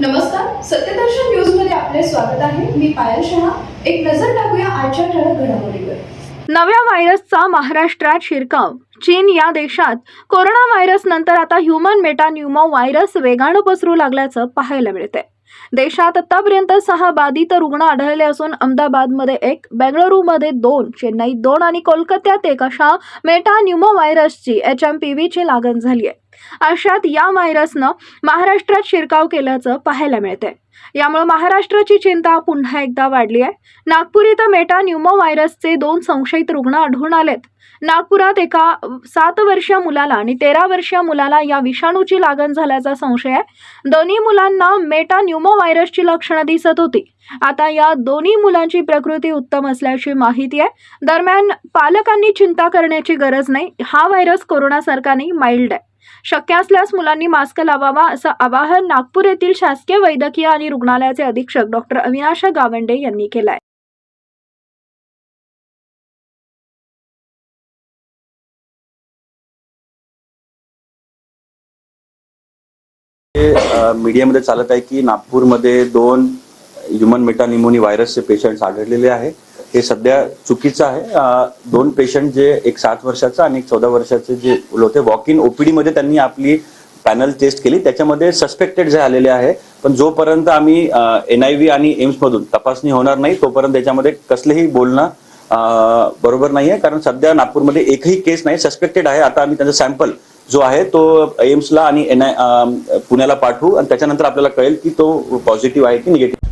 नमस्कार सत्यदर्शन न्यूजमध्ये आपले स्वागत आहे. मी पायल शहा. एक नजर टाकूया आजच्या ठळक घडामोडीवर. नव्या व्हायरसचा महाराष्ट्रात शिरकाव. चीन या देशात कोरोना व्हायरस नंतर आता ह्युमन मेटान्युमो व्हायरस वेगानं पसरू लागल्याचं पाहायला मिळते देशात आतापर्यंत सहा बाधित रुग्ण आढळले असून अहमदाबादमध्ये एक बेंगळुरूमध्ये दोन चेन्नई दोन आणि कोलकात्यात एक अशा मेटान्युमो व्हायरसची एच एम पी व्हीची लागण झाली आहे अशात या व्हायरसनं महाराष्ट्रात शिरकाव केल्याचं पाहायला मिळतंय. यामुळे महाराष्ट्राची चिंता पुन्हा एकदा वाढली आहे. नागपूर इथं मेटा न्यूमो व्हायरसचे दोन संशयित रुग्ण आढळून आलेत. नागपुरात एका सात वर्षीय मुलाला आणि तेरा वर्षीय मुलाला या विषाणूची लागण झाल्याचा संशय आहे. दोन्ही मुलांना मेटा न्यूमो व्हायरसची लक्षणं दिसत होती. आता या दोन्ही मुलांची प्रकृती उत्तम असल्याची माहिती आहे. दरम्यान पालकांनी चिंता करण्याची गरज नाही. हा व्हायरस कोरोनासारखा नाही माइल्ड आहे. शक्य असल्यास मुलांनी मास्क लावावा असं आवाहन नागपूर येथील शासकीय वैद्यकीय आणि रुग्णालयाचे अधीक्षक डॉक्टर अविनाश गावंडे यांनी केलं आहे हे मीडियामध्ये चालत आहे की नागपूरमध्ये दोन ह्युमन मेटानिमोनी व्हायरसचे पेशंट्स आढळलेले आहे हे सध्या चुकीचं आहे. दोन पेशंट जे एक सात वर्षाचा आणि एक चौदा वर्षाचे जे होते वॉक इन ओपीडी मध्ये त्यांनी आपली पॅनल टेस्ट केली. त्याच्यामध्ये सस्पेक्टेड जे आलेले आहे. पण जोपर्यंत आम्ही एन आय व्ही आणि एम्स मधून तपासणी होणार नाही तोपर्यंत त्याच्यामध्ये कसलेही बोलणं बरोबर नाही आहे कारण सध्या नागपूरमध्ये एकही केस नाही. सस्पेक्टेड आहे. आता आम्ही त्यांचा सॅम्पल जो आहे तो एम्सला आणि एन आय पुण्याला पाठवू. आणि त्याच्यानंतर आपल्याला कळेल की तो पॉझिटिव्ह आहे की निगेटिव्ह